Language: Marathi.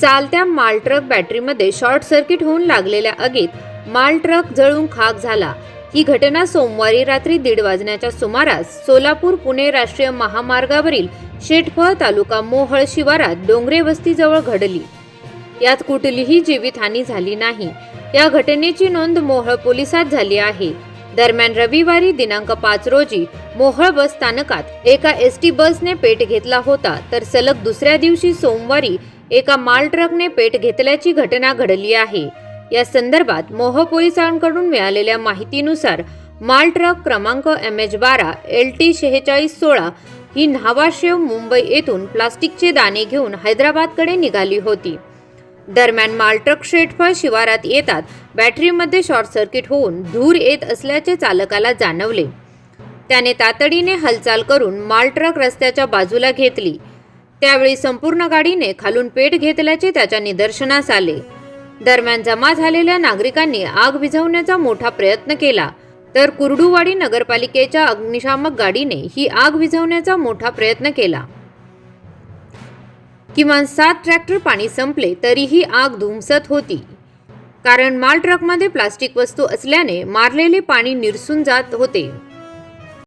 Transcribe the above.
चालत्या माल ट्रक बॅटरीमध्ये शॉर्ट सर्किट होऊन लागलेल्या आगीत माल ट्रक जळून खाक झाला. ही घटना सोमवारी रात्री दीड वाजण्याच्या सुमारास सोलापूर पुणे राष्ट्रीय महामार्गावरील शेटफळ तालुका मोहळ शिवारात डोंगरे वस्तीजवळ घडली. यात कुठलीही जीवितहानी झाली नाही. या घटनेची नोंद मोहळ पोलिसात झाली आहे. दरम्यान रविवारी दिनांक पाच रोजी मोहळ बस स्थानकात एका एस टी बसने पेट घेतला होता तर सलग दुसऱ्या दिवशी सोमवारी एका माल ट्रकने पेट घेतल्याची घटना घडली आहे. या संदर्भात मोह पोलिसांकडून मिळालेल्या माहितीनुसार माल ट्रक क्रमांक एम एच बारा एल टी शेहेचाळीस सोळा ही न्हावाशेव मुंबई येथून प्लास्टिकचे दाणे घेऊन हैदराबादकडे निघाली होती. दरम्यान मालट्रक शेटफळ शिवारात येतात. बॅटरीमध्ये शॉर्ट सर्किट होऊन धूर येत असल्याचे चालकाला जाणवले. त्याने तातडीने हालचाल करून मालट्रक रस्त्याच्या बाजूला घेतली. त्यावेळी संपूर्ण गाडीने खालून पेट घेतल्याचे त्याच्या निदर्शनास आले. दरम्यान जमा झालेल्या नागरिकांनी आग विझवण्याचा मोठा प्रयत्न केला. तर कुर्डुवाडी नगरपालिकेच्या अग्निशामक गाडीने ही आग विझवण्याचा मोठा प्रयत्न केला. किमान सात ट्रॅक्टर पाणी संपले तरीही आग धुमसत होती. कारण माल ट्रकमध्ये प्लास्टिक वस्तू असल्याने मारलेले पाणी निरसून जात होते.